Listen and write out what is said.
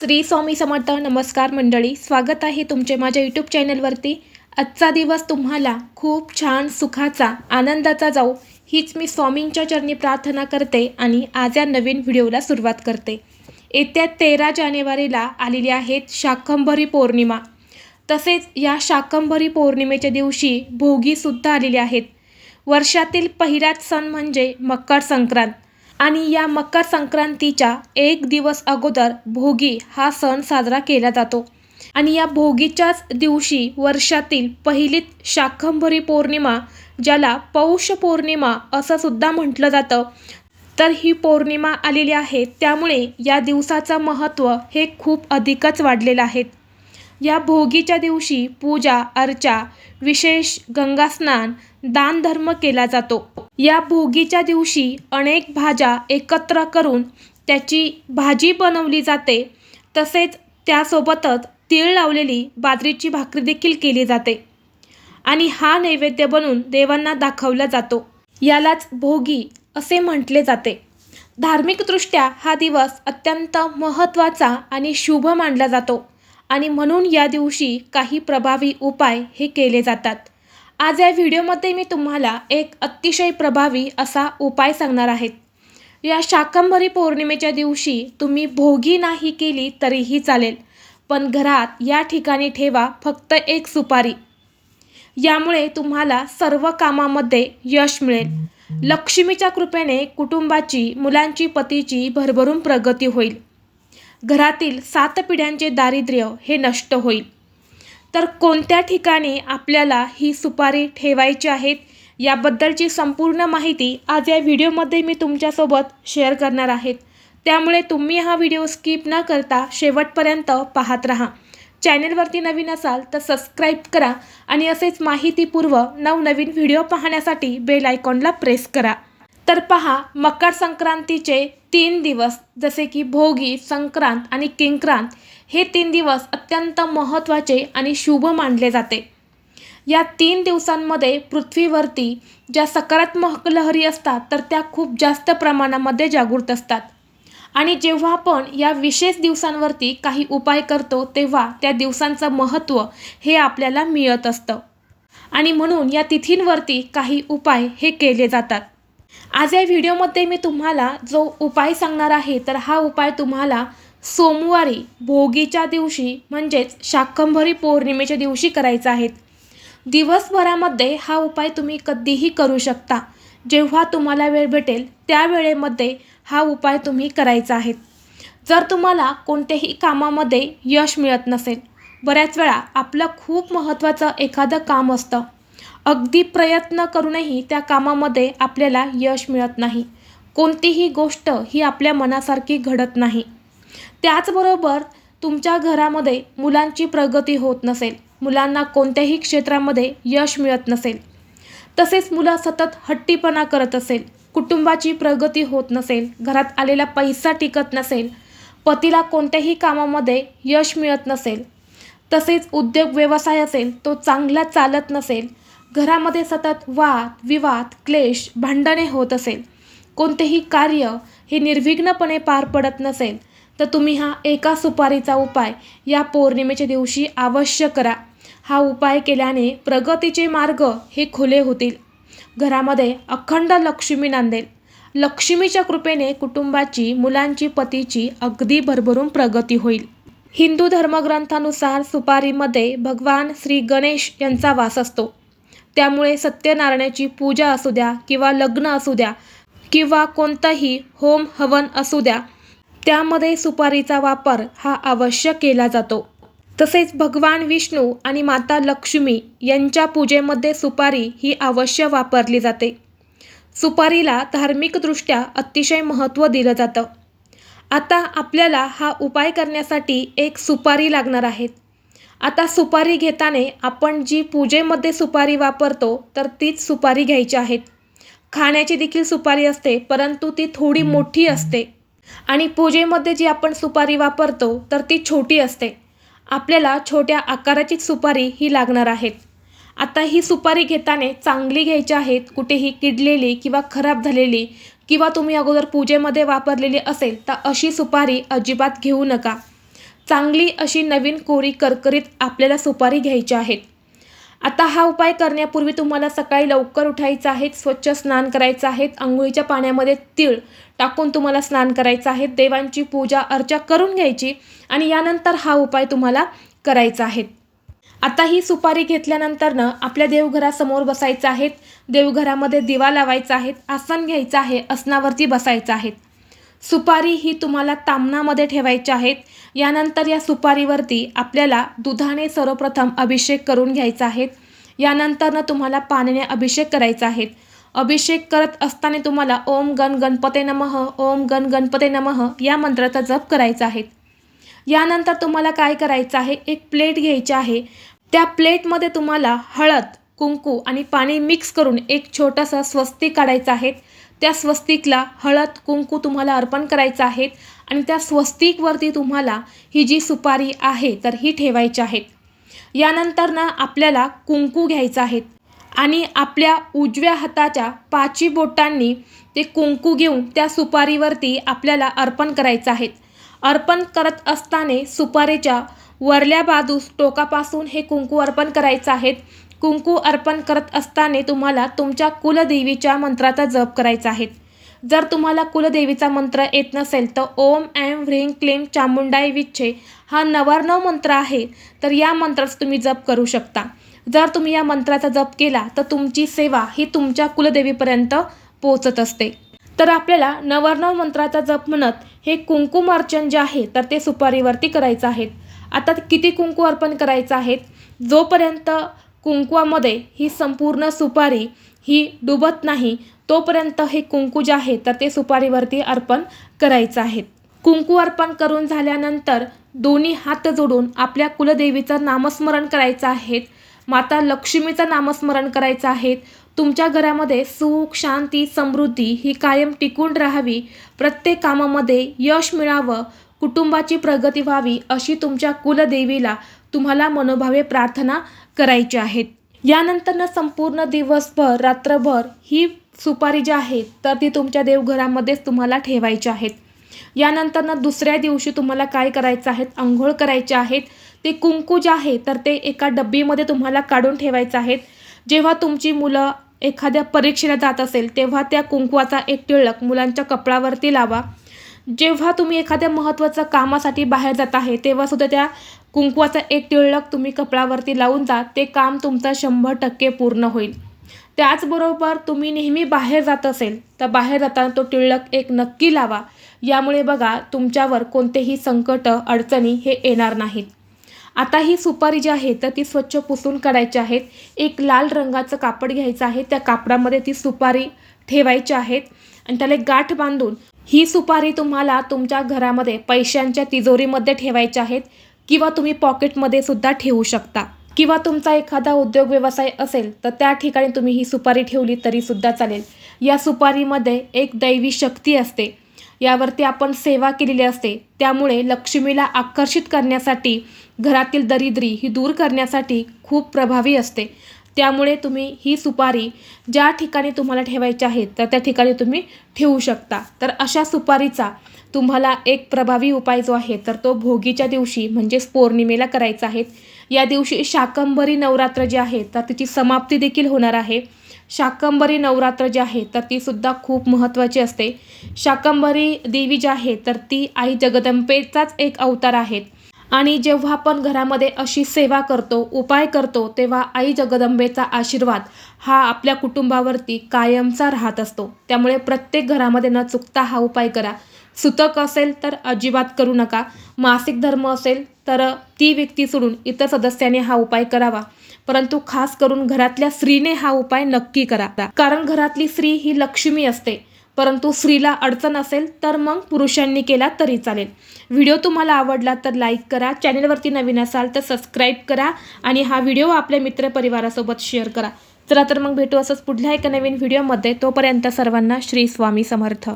श्री स्वामी समर्थ नमस्कार मंडळी. स्वागत आहे तुमचे माझ्या यूट्यूब चॅनलवरती आजचा दिवस तुम्हाला खूप छान सुखाचा आनंदाचा जाऊ हीच मी स्वामींच्या चरणी प्रार्थना करते आणि आज या नवीन व्हिडिओला सुरुवात करते. येत्या तेरा जानेवारीला आलेली आहेत शाकंभरी पौर्णिमा. तसेच या शाकंभरी पौर्णिमेच्या दिवशी भोगीसुद्धा आलेली आहेत. वर्षातील पहिलाच सण म्हणजे मकर संक्रांत. आणि या मकर संक्रांतीच्या एक दिवस अगोदर भोगी हा सण साजरा केला जातो. आणि या भोगीच्याच दिवशी वर्षातील पहिलीच शाकंभरी पौर्णिमा ज्याला पौष पौर्णिमा असं सुद्धा म्हटलं जातं तर ही पौर्णिमा आलेली आहे. त्यामुळे या दिवसाचं महत्त्व हे खूप अधिकच वाढलेलं आहे. या भोगीच्या दिवशी पूजा अर्चा विशेष गंगास्नान दानधर्म केला जातो. या भोगीच्या दिवशी अनेक भाज्या एकत्र करून त्याची भाजी बनवली जाते. तसेच त्यासोबतच तीळ लावलेली बाजरीची भाकरी देखील केली जाते. आणि हा नैवेद्य बनून देवांना दाखवला जातो. यालाच भोगी असे म्हटले जाते. धार्मिकदृष्ट्या हा दिवस अत्यंत महत्त्वाचा आणि शुभ मानला जातो. आणि म्हणून या दिवशी काही प्रभावी उपाय हे केले जातात. आज या व्हिडिओमध्ये मी तुम्हाला एक अतिशय प्रभावी असा उपाय सांगणार आहेत या शाकंभरी पौर्णिमेच्या दिवशी तुम्ही भोगी नाही केली तरीही चालेल पण घरात या ठिकाणी ठेवा फक्त एक सुपारी. यामुळे तुम्हाला सर्व कामामध्ये यश मिळेल. लक्ष्मीच्या कृपेने कुटुंबाची मुलांची पतीची भरभरून प्रगती होईल. घरातील सात पिढ्यांचे दारिद्र्य हे नष्ट होईल. तर कोणत्या ठिकाणी आपल्याला ही सुपारी ठेवायची आहेत याबद्दलची संपूर्ण माहिती आज या व्हिडिओमध्ये मी तुमच्यासोबत शेअर करणार आहेत. त्यामुळे तुम्ही हा व्हिडिओ स्किप न करता शेवटपर्यंत पाहत राहा. चॅनलवरती नवीन असाल तर सबस्क्राईब करा आणि असेच माहितीपूर्व नवनवीन व्हिडिओ पाहण्यासाठी बेल आयकॉनला प्रेस करा. तर पहा मकर संक्रांतीचे तीन दिवस जसे की भोगी संक्रांत आणि किंक्रांत हे तीन दिवस अत्यंत महत्त्वाचे आणि शुभ मानले जाते. या तीन दिवसांमध्ये पृथ्वीवरती ज्या सकारात्मक लहरी असतात तर त्या खूप जास्त प्रमाणामध्ये जागृत असतात. आणि जेव्हा आपण या विशेष दिवसांवरती काही उपाय करतो तेव्हा त्या दिवसांचं महत्त्व हे आपल्याला मिळत असतं. आणि म्हणून या तिथींवरती काही उपाय हे केले जातात. आज या व्हिडिओमध्ये मी तुम्हाला जो उपाय सांगणार आहे तर हा उपाय तुम्हाला सोमवारी भोगीच्या दिवशी म्हणजेच शाकंभरी पौर्णिमेच्या दिवशी करायचा आहे. दिवसभरामध्ये हा उपाय तुम्ही कधीही करू शकता. जेव्हा तुम्हाला वेळ भेटेल त्या वेळेमध्ये हा उपाय तुम्ही करायचा आहे. जर तुम्हाला कोणत्याही कामामध्ये यश मिळत नसेल बऱ्याच वेळा आपलं खूप महत्त्वाचं एखादं काम असतं. अगदी प्रयत्न करूनही त्या कामामध्ये आपल्याला यश मिळत नाही. कोणतीही गोष्ट ही आपल्या मनासारखी घडत नाही. त्याचबरोबर तुमच्या घरामध्ये मुलांची प्रगती होत नसेल. मुलांना कोणत्याही क्षेत्रामध्ये यश मिळत नसेल. तसेच मुलं सतत हट्टीपणा करत असेल. कुटुंबाची प्रगती होत नसेल. घरात आलेला पैसा टिकत नसेल. पतीला कोणत्याही कामामध्ये यश मिळत नसेल. तसेच उद्योग व्यवसाय असेल तो चांगला चालत नसेल. घरामध्ये सतत वाद विवाद क्लेश भांडणे होत असेल. कोणतेही कार्य हे निर्विघ्नपणे पार पडत नसेल तर तुम्ही हा एका सुपारीचा उपाय या पौर्णिमेच्या दिवशी अवश्य करा. हा उपाय केल्याने प्रगतीचे मार्ग हे खुले होतील. घरामध्ये अखंड लक्ष्मी नांदेल. लक्ष्मीच्या कृपेने कुटुंबाची मुलांची पतीची अगदी भरभरून प्रगती होईल. हिंदू धर्मग्रंथानुसार सुपारीमध्ये भगवान श्री गणेश यांचा वास असतो. त्यामुळे सत्यनारायणाची पूजा असू द्या किंवा लग्न असू द्या किंवा कोणताही होम हवन असू द्या त्यामध्ये सुपारीचा वापर हा अवश्य केला जातो. तसेच भगवान विष्णू आणि माता लक्ष्मी यांच्या पूजेमध्ये सुपारी ही अवश्य वापरली जाते. सुपारीला धार्मिकदृष्ट्या अतिशय महत्त्व दिलं जातं. आता आपल्याला हा उपाय करण्यासाठी एक सुपारी लागणार आहेत. आता सुपारी घेताने आपण जी पूजेमध्ये सुपारी वापरतो तर तीच सुपारी घ्यायची आहेत खाण्याची देखील सुपारी असते परंतु ती थोडी मोठी असते. आणि पूजेमध्ये जी आपण सुपारी वापरतो तर ती छोटी असते. आपल्याला छोट्या आकाराचीच सुपारी ही लागणार आहेत आता ही सुपारी घेताना चांगली घ्यायची आहेत कुठेही किडलेली किंवा खराब झालेली किंवा तुम्ही अगोदर पूजेमध्ये वापरलेली असेल तर अशी सुपारी अजिबात घेऊ नका. चांगली अशी नवीन कोरी करकरीत आपल्याला सुपारी घ्यायची आहेत. आता हा उपाय करण्यापूर्वी तुम्हाला सकाळी लवकर उठायचं आहे स्वच्छ स्नान करायचं आहे आंघोळीच्या पाण्यामध्ये तीळ टाकून तुम्हाला स्नान करायचं आहे देवांची पूजा अर्चा करून घ्यायची आणि यानंतर हा उपाय तुम्हाला करायचा आहे आता ही सुपारी घेतल्यानंतरनं आपल्या देवघरासमोर बसायचं आहे देवघरामध्ये दिवा लावायचा आहे आसन घ्यायचं आहे आसनावरती बसायचं आहे सुपारी ही तुम्हाला तामणामध्ये ठेवायच्या आहेत. यानंतर या सुपारीवरती आपल्याला दुधाने सर्वप्रथम अभिषेक करून घ्यायचा आहे. यानंतरनं तुम्हाला पाण्याने अभिषेक करायचा आहे. अभिषेक करत असताना तुम्हाला ओम गण गणपते नमः ओम गण गणपते नमः या मंत्राचा जप करायचा आहे. यानंतर तुम्हाला काय करायचं आहे? एक प्लेट घ्यायची आहे. त्या प्लेटमध्ये तुम्हाला हळद कुंकू आणि पाणी मिक्स करून एक छोटासा स्वस्तिक काढायचा आहे. त्या स्वस्तिकला हळद कुंकू तुम्हाला अर्पण करायचं आहेत आणि त्या स्वस्तिकवरती तुम्हाला ही जी सुपारी आहे तर ही ठेवायची आहेत. यानंतर ना आपल्याला कुंकू घ्यायचं आहे आणि आपल्या उजव्या हाताच्या पाची बोटांनी ते कुंकू घेऊन त्या सुपारीवरती आपल्याला अर्पण करायचं आहेत. अर्पण करत असताना सुपारीच्या वरल्या बाजूस टोकापासून हे कुंकू अर्पण करायचं आहेत. कुंकू अर्पण करत असताना तुम्हाला तुमच्या कुलदेवीच्या मंत्राचा जप करायचा आहे. जर तुम्हाला कुलदेवीचा मंत्र येत नसेल तर ओम ॲम व्ह्रीं क्लीम चामुंडाई विच्छे हा नवार्णव मंत्र आहे तर या मंत्राचा तुम्ही जप करू शकता. जर तुम्ही या मंत्राचा जप केला तर तुमची सेवा ही तुमच्या कुलदेवीपर्यंत पोहोचत असते. तर आपल्याला नवरनव मंत्राचा जप म्हणत हे कुंकुम अर्चन जे आहे तर ते सुपारीवरती करायचं आहे. आता किती कुंकू अर्पण करायचं आहे? जोपर्यंत कुंकवामध्ये ही संपूर्ण सुपारी ही डुबत नाही तोपर्यंत हे कुंकू जे आहे तर ते सुपारीवरती अर्पण करायचं आहे. कुंकू अर्पण करून झाल्यानंतर दोन्ही हात जोडून आपल्या कुलदेवीचं नामस्मरण करायचं आहे. माता लक्ष्मीचं नामस्मरण करायचं आहे. तुमच्या घरामध्ये सुख शांती समृद्धी ही कायम टिकून राहावी. प्रत्येक कामामध्ये यश मिळावं. कुटुंबाची प्रगती व्हावी अशी तुमच्या कुलदेवीला तुम्हाला मनोभावे प्रार्थना करायची आहेत. यानंतरनं संपूर्ण दिवसभर रात्रभर ही सुपारी जी आहे तर ती तुमच्या देवघरामध्येच तुम्हाला ठेवायची आहेत. यानंतरनं दुसऱ्या दिवशी तुम्हाला काय करायचं आहेत आंघोळ करायचे आहेत ते कुंकू जे आहे तर ते एका डब्बीमध्ये तुम्हाला काढून ठेवायचं आहेत जेव्हा तुमची मुलं एखाद्या परीक्षेला जात असेल तेव्हा त्या कुंकवाचा एक टिळक मुलांच्या कपडावरती लावा. जेव्हा तुम्ही एखाद्या महत्त्वाच्या कामासाठी बाहेर जात आहे तेव्हासुद्धा त्या कुंकवाचा एक टिळक तुम्ही कपडावरती लावून जा ते काम तुमचं शंभर टक्के पूर्ण होईल. त्याचबरोबर तुम्ही नेहमी बाहेर जात असेल तर बाहेर जाताना तो टिळक एक नक्की लावा. यामुळे बघा तुमच्यावर कोणतेही संकट अडचणी हे येणार नाहीत. आता ही सुपारी जी आहे तर ती स्वच्छ पुसून काढायची आहेत. एक लाल रंगाचं कापड घ्यायचं आहे त्या कापडामध्ये ती सुपारी ठेवायची आहेत आणि त्याला एक गाठ बांधून ही सुपारी तुम्हाला तुमच्या घरामध्ये पैशांच्या तिजोरीमध्ये ठेवायच्या आहेत. किंवा तुम्ही पॉकेटमध्ये सुद्धा ठेवू शकता. किंवा तुमचा एखादा उद्योग व्यवसाय असेल तर त्या ठिकाणी तुम्ही ही सुपारी ठेवली तरी सुद्धा चालेल. या सुपारीमध्ये एक दैवी शक्ती असते. यावरती आपण सेवा केलेली असते. त्यामुळे लक्ष्मीला आकर्षित करण्यासाठी घरातील दरिद्री ही दूर करण्यासाठी खूप प्रभावी असते. त्यामुळे तुम्ही ही सुपारी ज्या ठिकाणी तुम्हाला ठेवायची आहे तर त्या ठिकाणी तुम्ही ठेवू शकता. तर अशा सुपारीचा तुम्हाला एक प्रभावी उपाय जो आहे तर तो भोगीच्या दिवशी म्हणजेच पौर्णिमेला करायचा आहे. या दिवशी शाकंभरी नवरात्र जे आहे तर तिची समाप्ती देखील होणार आहे. शाकंभरी नवरात्र जे आहे तर ती सुद्धा खूप महत्त्वाची असते. शाकंभरी देवी जी आहे तर ती आई जगदंबेचाच एक अवतार आहेत. आणि जेव्हा आपण घरामध्ये अशी सेवा करतो उपाय करतो तेव्हा आई जगदंबेचा आशीर्वाद हा आपल्या कुटुंबावरती कायमचा राहत असतो. त्यामुळे प्रत्येक घरामध्ये न चुकता हा उपाय करा. सुतक असेल तर अजिबात करू नका. मासिक धर्म असेल तर ती व्यक्ती सोडून इतर सदस्याने हा उपाय करावा. परंतु खास करून घरातल्या स्त्रीने हा उपाय नक्की करा कारण घरातली स्त्री ही लक्ष्मी असते. परंतु स्त्रीला अडचण असेल तर मग पुरुषांनी केला तरी चालेल. व्हिडिओ तुम्हाला आवडला तर लाईक करा. चॅनलवरती नवीन असाल तर सबस्क्राईब करा आणि हा व्हिडिओ आपल्या मित्रपरिवारासोबत शेअर करा. चला तर मग भेटू असंच पुढल्या एका नवीन व्हिडिओमध्ये. तोपर्यंत सर्वांना श्री स्वामी समर्थ.